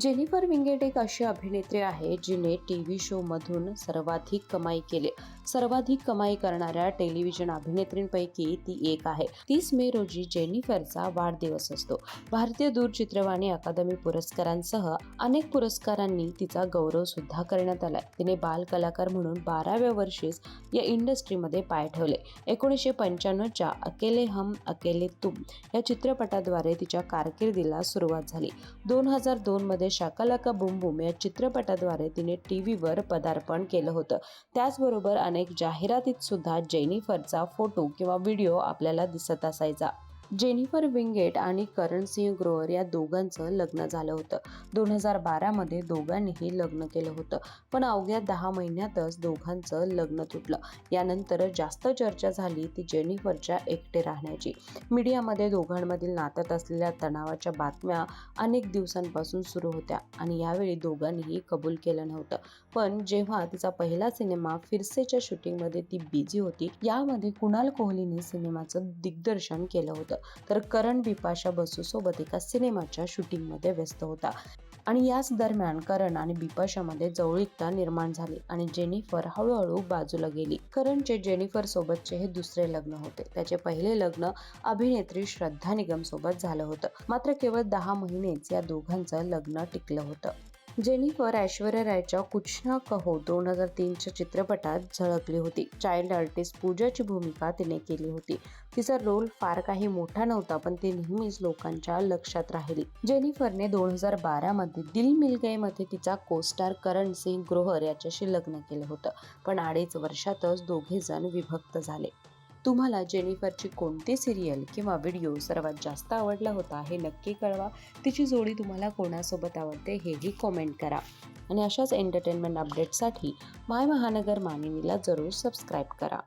Jennifer Winget एक अशी अभिनेत्री आहे जिने टीव्ही व्ही शोमधून सर्वाधिक कमाई केली. सर्वाधिक कमाई करणाऱ्या टेलिव्हिजन अभिनेत्रींपैकी ती एक आहे. तीस मे रोजी जेनिफरचा वाढदिवस असतो. भारतीय दूरचित्रवाणी अकादमी पुरस्कारांसह अनेक पुरस्कारांनी तिचा गौरव सुद्धा करण्यात आला तिने बाल कलाकार म्हणून बाराव्या वर्षीच या इंडस्ट्रीमध्ये पाय ठेवले. एकोणीसशे पंच्याण्णवच्या अकेले हम अकेले तुम या चित्रपटाद्वारे तिच्या कारकिर्दीला सुरुवात झाली. दोन हजार दोन मध्ये शाकालाका बुम बुम या चित्रपटाद्वारे तिने टीव्हीवर पदार्पण केलं होतं. त्याचबरोबर अनेक जाहिरातीत सुद्धा जेनिफरचा फोटो किंवा व्हिडिओ आपल्याला दिसत असायचा. जेनिफर विंगेट आणि करण सिंह ग्रोवर या दोघांचं लग्न झालं होतं. दोन हजार बारामध्ये दोघांनीही लग्न केलं होतं. पण अवघ्या दहा महिन्यातच दोघांचं लग्न तुटलं. यानंतर जास्त चर्चा झाली ती जेनिफरच्या एकटे राहण्याची. मीडियामध्ये दोघांमधील नात्यात असलेल्या तणावाच्या बातम्या अनेक दिवसांपासून सुरू होत्या आणि यावेळी दोघांनीही कबूल केलं नव्हतं. पण जेव्हा तिचा पहिला सिनेमा फिरसेच्या शूटिंगमध्ये ती बिझी होती यामध्ये कुणाल कोहलीने सिनेमाचं दिग्दर्शन केलं होतं. तर करण बिपाशा बसू सोबत एका सिनेमाच्या शूटिंगमध्ये व्यस्त होता. आणि याच दरम्यान करण आणि बिपाशामध्ये जवळीकता निर्माण झाली आणि जेनिफर हळूहळू बाजूला गेली. करणचे जेनिफर सोबतचे हे दुसरे लग्न होते. त्याचे पहिले लग्न अभिनेत्री श्रद्धा निगम सोबत झालं होतं. मात्र केवळ दहा महिनेच या दोघांचं लग्न टिकलं होतं. जेनिफर ऐश्वर्या रायच्या कुछ ना कहो दोन हजार तीनच्या चित्रपटात झळकली होती. चाइल्ड आर्टिस्ट पूजाची भूमिका तिने केली होती. तिचा रोल फार काही मोठा नव्हता पण ती नेहमीच लोकांच्या लक्षात राहिली. जेनिफरने दोन हजार बारा मध्ये दिल मिल गए मध्ये तिचा कोस्टार करण सिंग ग्रोहर याच्याशी लग्न केलं होतं पण अडीच वर्षातच दोघे जण विभक्त झाले. तुम्हाला जेनिफरची कोणती सिरियल किंवा व्हिडिओ सर्वात जास्त आवडला होता हे नक्की कळवा. तिची जोडी तुम्हाला कोणासोबत आवडते हेही कॉमेंट करा. आणि अशाच एंटरटेनमेंट अपडेटसाठी माय महानगर मानिनीला जरूर सबस्क्राईब करा.